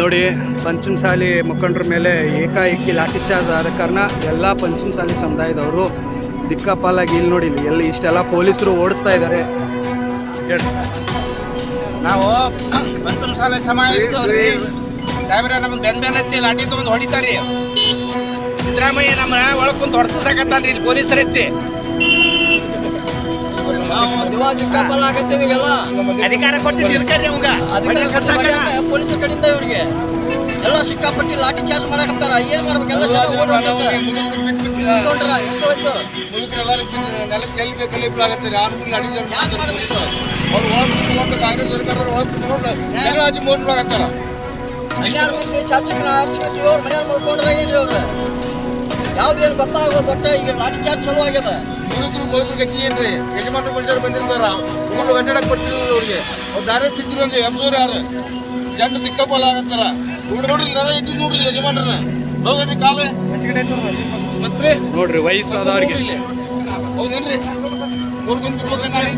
ನೋಡಿ, ಪಂಚಮಸಾಲಿ ಮುಖಂಡರ ಮೇಲೆ ಏಕಾಏಕಿ ಲಾಠಿ ಚಾರ್ಜ್ ಆದ ಕಾರಣ ಎಲ್ಲ ಪಂಚಮಸಾಲಿ ಸಮುದಾಯದವರು ದಿಕ್ಕಾಪಾಲಾಗಿ ಇಲ್ಲಿ ನೋಡಿ ಎಲ್ಲಿ ಇಷ್ಟೆಲ್ಲ ಪೊಲೀಸರು ಓಡಿಸ್ತಾ ಇದ್ದಾರೆ. ನಾವು ಪಂಚಮಸಾಲೆ ಸಮಾವೇಶದವ್ರಿ ಸಾಹೇಬ್ರೆ ನಮ್ಗೆ ಬೆನ್ ಬೆನ್ ಹತ್ತಿ ಲಾಠಿ ತಗೊಂಡು ಹೊಡಿತಾರಿ. ಸಿದ್ದರಾಮಯ್ಯ ನಮ್ಮ ಒಳಗೆ ಕುಂತ ಇಲ್ಲಿ ಪೊಲೀಸರು ಹೆಚ್ಚಿ ಅಧಿಕಾರ ಕೊಟ್ಟಿದ್ದು ಇದಕ್ಕೆ ಪೊಲೀಸರ ಕಡೆಯಿಂದ ಇವ್ರಿಗೆ. ಎಲ್ಲ ಸಿಕ್ಕಾಪಟ್ಟಿ ಲಾಠಿ ಚಾರ್ಜ್ ಮಾಡಕತ್ತಾರ. ಏನ್ ಮಾಡ್ಬೇಕೆಲ್ಲ ಜನ ಓಡ್ ಹೊರ್ಟೈತೆ. ನಿಂತ್ಕೊಂಡ್ರ, ಎದ್ದು ಹೋಯ್ತು. ಯಾಕ್ ಮಾಡ್ಬೇಕು? ಹನ್ನೆರಡು ಮಂದಿ ಶಾಸಕರ ಆರಿಸ್ಕೊಂಡು ಇವ್ರು ಮನ್ಯಾಗ ಮಾಡ್ಕೊಂಡ್ರೆ ಏನ್ರಿ ಅವ್ರು? ಯಾವ್ದೇನು ಗೊತ್ತಾಗೋದು ದೊಡ್ಡ ಈಗ ಲಾಠಿ ಚಾರ್ಜ್ ಚಲೋ ಆಗ್ಯದ. ಯಜಮಾನ ಮನುಷ್ಯರು ಬಂದಿರ್ತಾರ ಇವ್ರು ಅಡ್ಡಾಡಕ್ ಕೊಟ್ಟಿದ್ರು ಅವ್ರಿಗೆ ಅವ್ರು ದಾರಿ ಬಿದ್ದಿರು ಅಂದ್ರೆ ಎಂಸೂರು ಯಾರು ಜನರು ದಿಕ್ಕಪ್ಪಲ್ಲ ಆಗತ್ತಾರ ಇವ್ರು ನೋಡ್ರಿ ನರ ಇದ್ದು ನೋಡ್ರಿ ಯಜಮಾನ್ರನ್ನ ಹೌದೇನ್ರಿ ಕಾಲ ಮತ್ತೆ ನೋಡ್ರಿ ವಯಸ್ಸಾದವ್ರಿಗೆ ಹೌದೇನ್ರಿ ನೋಡ್ಕೊಂಡ್ ಬಿಡ್ಬೇಕಂದ್ರೆ